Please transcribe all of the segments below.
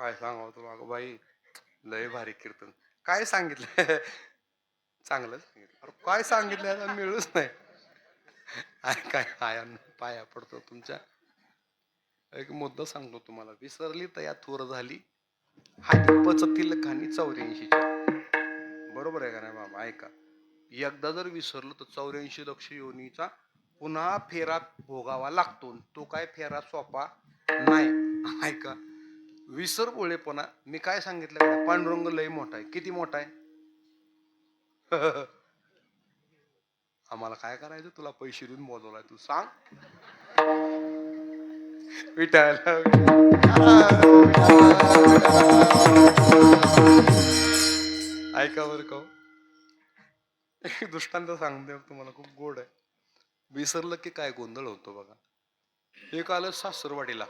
काय सांगावं तुला अगं बाई लय भारी कीर्तन. काय सांगितलं चांगलं सांगितलं. अरे काय सांगितलं आता मिळूच नाही. अरे काय पाया पाया पडतो तुमच्या. एक मुद्दा सांगतो तुम्हाला. विसरली तया थोर झाली. हाती पचतील खाणी चौऱ्याऐंशीची. बरोबर आहे का नाही बाबा? ऐका. एकदा जर विसरलो तर चौऱ्याऐंशी लक्ष योनीचा पुन्हा फेरा भोगावा लागतो. तो काय फेरा सोपा? नाही. ऐका. विसरपोळेपणा मी काय सांगितलं पांडुरंग लय मोठा आहे. किती मोठा आहे? आम्हाला काय करायचं? तुला पैसे देऊन बोलवलाय. तू सांग. विटायला ऐका बरं का हो. एक दृष्टांत सांगते तुम्हाला खूप गोड आहे. विसरलं की काय गोंधळ होतो बघा. एक आलं सासरवाडीला.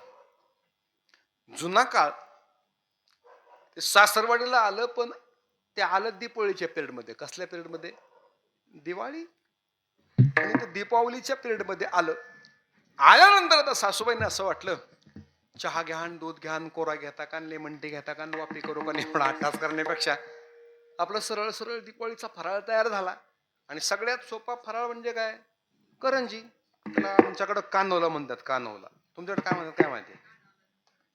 जुना काळ. ते सासरवाडीला आलं पण ते आलं दीपावलीच्या पिरियडमध्ये कसल्या पिरियडमध्ये दिवाळी? आणि ते दीपावलीच्या पिरियडमध्ये आलं. आल्यानंतर आता सासूबाईंना असं वाटलं चहा घ्यान दूध घ्यान कोरा घेता का लेमन टी घेता का वापरी करू का नाही? आठास करण्यापेक्षा आपला सरळ सरळ दीपावळीचा फराळ तयार झाला. आणि सगळ्यात सोपा फराळ म्हणजे काय? करंजी. त्याला आमच्याकडं कानवला म्हणतात कानवला तुमच्याकडे काय म्हणतात काय माहिती?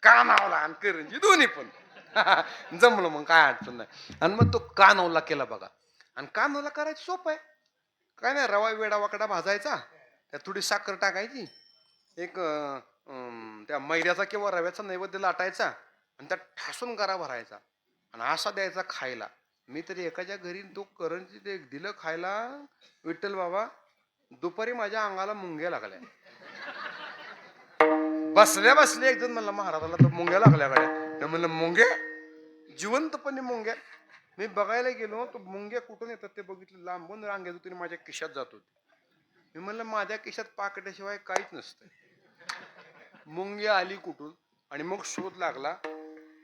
कानावला आणि करंजी दोन्ही पण. जमलं मग काय अडचण नाही. आणि मग तो कानवला केला बघा. आणि कानवला करायचं सोपं आहे. काय नाही रवा वेडा वाकडा भाजायचा. त्यात थोडी साखर टाकायची. एक त्या मैद्याचा किंवा रव्याचा नैवेद्य लाटायचा. आणि त्यात ठासून करा भरायचा. आणि असा द्यायचा खायला. मी तरी एकाच्या घरी तो करंजी ते दिलं खायला. विठ्ठल बाबा दुपारी माझ्या अंगाला मुंग्या लागल्या. बसल्या बसल्या एक जण महाराजाला तर मुंग्या लागल्या गाड्या. मी म्हणलं मुंग्या? जिवंतपणे मुंग्या. मी बघायला गेलो तो मुंग्या कुठून येतात ते बघितलं. लांबून रांगेत होती आणि माझ्या खिशात जात होती. मी म्हणलं माझ्या खिशात पाकट्याशिवाय काहीच नसतं मुंग्या आली कुठून आणि मग शोध लागला.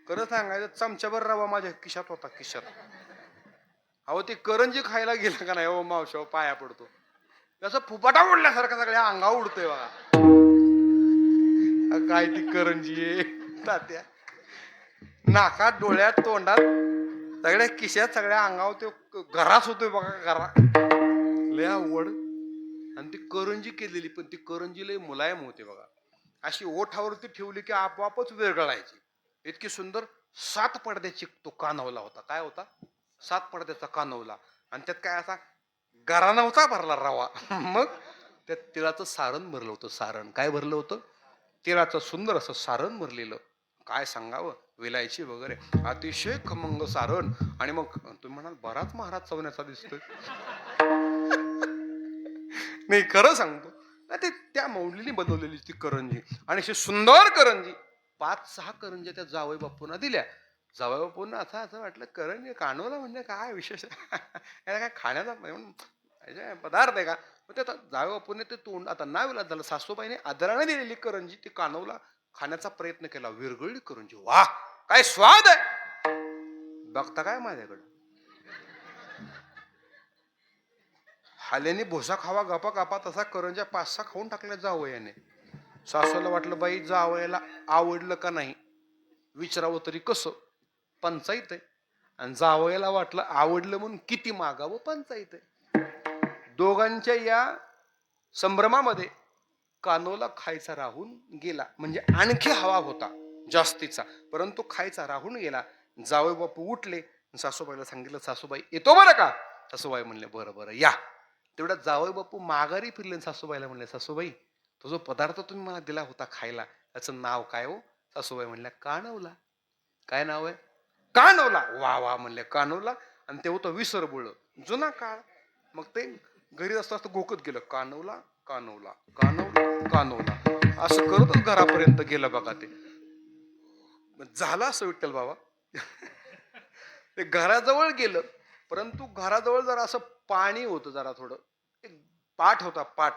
खरं सांगायचं चमच्याभर रवा माझ्या खिशात होता खिशात. अहो ते करंजी खायला गेलं का नाही? हो मावशाव पाया पडतो. असं फुपाटा उडल्यासारखं सगळ्या अंगा उडतोय बघा. काय ती करंजी तात्या. नाकात डोळ्यात तोंडात. सगळ्या किश्यात सगळ्या अंगावर ते घराच होतोय बघा घरा. लय आवड. आणि ती करंजी केलेली पण ती करंजी लय मुलायम होते बघा. अशी ओठावरती ठेवली की आपोआपच विरघळायची. इतकी सुंदर सात पडद्याची तो कानवला होता. काय होता? सात पडद्याचा कानवला. आणि त्यात काय असा गारा नव्हता भरला रवा. मग त्यात तिळाचं सारण भरलं होतं सारण. काय भरलं होतं? तिळाचं सुंदर असं सारण भरलेलं. काय सांगावं? विलायची वगैरे. अतिशय खमंग सारण. आणि मग तुम्ही म्हणाल बराच महाराज चवण्याचा दिसतोय. नाही खरं सांगतो. ना ते त्या मौलीने बनवलेली ती करंजी. आणि अशी सुंदर करंजी. पाच सहा करंजी त्या जावई बापूंना दिल्या. जावई बापूंना असं असं वाटलं करंजी कानवला म्हणजे काय विशेष? याला काय खाण्याचा म्हणजे, पदार्थ आहे का? मग ते आता जावई बापूने ते तोंड आता नावेला झालं. सासूबाईने आदराने दिलेली करंजी ती कानवला खाण्याचा प्रयत्न केला. विरगळली करंजी. वा! काय स्वाद आहे! बघता काय माझ्याकडं? हाल्याने भोसा खावा गपा कापा तसा करंजा पाच सहा खाऊन टाकल्या जावयाने. सासूला वाटलं बाई जावयाला आवडलं का नाही? विचारावं तरी कसं? पंचायत आहे. आणि जावयाला वाटलं आवडलं म्हणून किती मागावं? पंचायत आहे. दोघांच्या या संभ्रमामध्ये कानोला खायचा राहून गेला. म्हणजे आणखी हवा होता जास्तीचा. परंतु खायचा राहून गेला. जावई बापू उठले. सासूबाईला सांगितलं सासूबाई येतो बरं का? सासूबाई म्हणले बरं बरं या. तेवढ्या जावई बापू माघारी फिरले सासूबाईला म्हणले सासूबाई तो जो पदार्थ तुम्ही मला दिला होता खायला त्याचं नाव काय हो? सासूबाई म्हणल्या कानवला. काय नाव आहे? कानवला. वा वा म्हणले कानवला. आणि ते होतं विसरबुळ. जुना काळ. मग ते घरी असता असता गोकत गेलं. कानवला कानवला कानवला कानवला. असं करतच घरापर्यंत गेलं बघा ते. झालं असं विठ्ठल बाबा. ते घराजवळ गेलं. परंतु घराजवळ जरा असं पाणी होतं जरा थोडं. एक पाठ होता पाठ.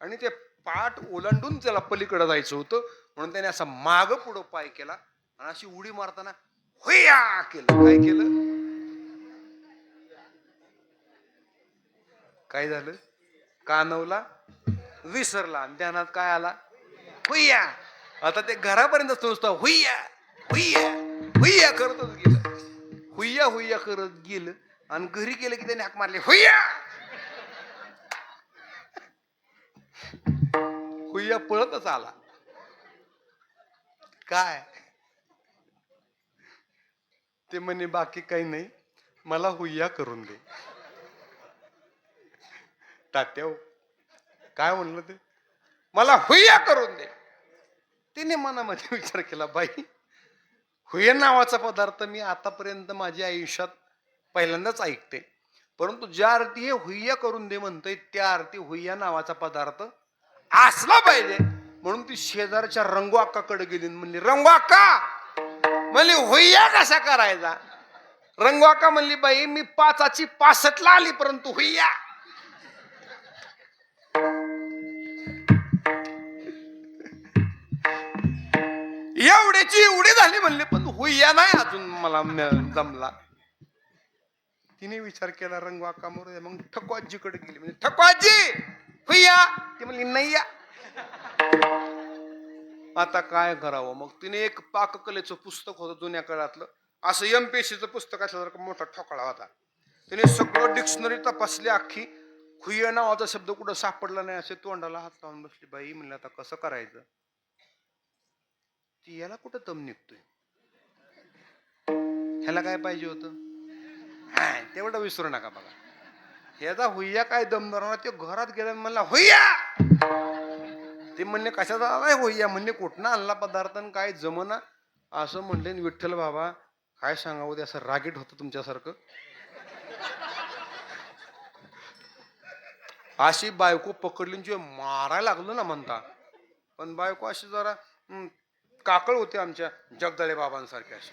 आणि ते पाठ ओलांडून त्याला पलीकडे जायचं होतं. म्हणून त्याने असा माग पुढं पाय केला. आणि अशी उडी मारताना होय्या केलं. काय केलं? काय झालं? कानवला विसरला आणि ध्यानात काय आला? हुया आता ते घरापर्यंत नुसतं हुया हुय्या हुय्या करतच गेलं. हुय्या हुय्या करत गेलं आणि घरी गेलं की त्याने हाक मारले हुय्या. हुय्या पळतच आला. काय? ते म्हणे बाकी काही नाही. मला हुय्या करून दे. तात्याव काय म्हणलं ते? मला हुय्या करून दे. तिने मनामध्ये विचार केला बाई हुय्या नावाचा पदार्थ मी आतापर्यंत माझ्या आयुष्यात पहिल्यांदाच ऐकते. परंतु ज्या अर्थी हे हुय्या करून दे म्हणतोय त्या अर्थी हुय्या नावाचा पदार्थ असला पाहिजे. म्हणून ती शेजारच्या रंगू अक्काकडे गेली आणि म्हणली रंगू अक्का म्हणली हुय्या कसा करायचा? रंगू अक्का म्हणली बाई मी पाचाची पासटला आली परंतु हुय्या एवढ्याची एवढी झाली म्हणले पण हुय्या नाही अजून मला जमला. तिने विचार केला रंग वाकामोर मग ठकवाजीकडे गेली. म्हणजे ठकवाजी हुय्या ती म्हणली नाही या आता काय करावं? मग तिने एक पाककलेचं पुस्तक होतं जुन्या काळातलं. असं एम पी पुस्तक असल्यासारखं मोठा ठोकळा होता. तिने सगळं डिक्शनरी तपासली अख्खी. खुय नावाचा शब्द कुठं सापडला नाही असे तोंडाला हात लावून बसली. बाई म्हणलं आता कसं करायचं? ती याला कुठं तम निघतोय? ह्याला काय पाहिजे होतं? हा, तेवढं विसरू नका बघा. ह्याचा हुय्या काय दम धरणार ते घरात गेला म्हणला हुय्या! ते म्हणले कशाचा आलाय होय्या? म्हणले कुठनं आणला पदार्थ आणि काय जमना? असं म्हणले विठ्ठल बाबा काय सांगावं ते असं रागीट होतं तुमच्यासारखं. अशी बायको पकडली मारायला लागलो ना म्हणता. पण बायको अशी जरा काकळ होती आमच्या जगदळे बाबांसारखे अशी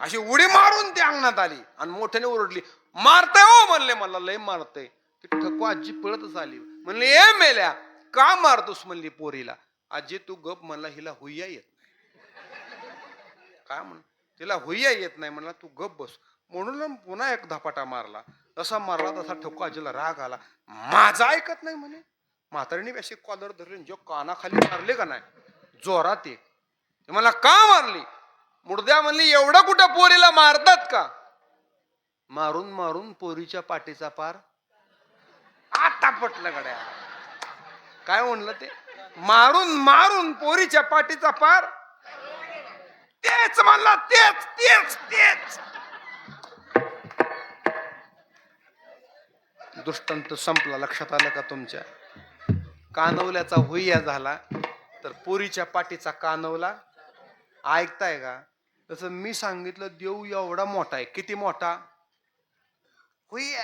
अशी उडी मारून ती अंगणात आली आणि मोठ्याने ओरडली मारतय हो म्हणले मला लय मारतय. ती ठकू आजी पळतच आली. म्हणले ए मेल्या का मारतोस? म्हणली पोरीला. आजी तू गप म्हणला हिला हुय्या येत नाही. काय म्हण? तिला हुय्या येत नाही म्हणला तू गप बस. म्हणून पुन्हा एक धपाटा मारला. तसा मारला तसा ठकू आजीला राग आला. माझा ऐकत नाही म्हणे. म्हातारीने अशी कॉलर धरली जो कानाखाली मारले का नाही जोरात एक मला का मारली? मुर्द्या म्हणली एवढं कुठं पोरीला मारतात का? मारून मारून पोरीच्या पाठीचा पार आता पटलं गड्या. काय म्हणलं ते? मारून मारून पोरीच्या पाठीचा पार. तेच म्हणला तेच तेच तेच. दृष्टांत संपला लक्षात आलं का तुमच्या? कानवल्याचा हुय्या झाला तर पोरीच्या पाठीचा कानवला ऐकताय का? तसं मी सांगितलं देव एवढा मोठा आहे. किती मोठा? होई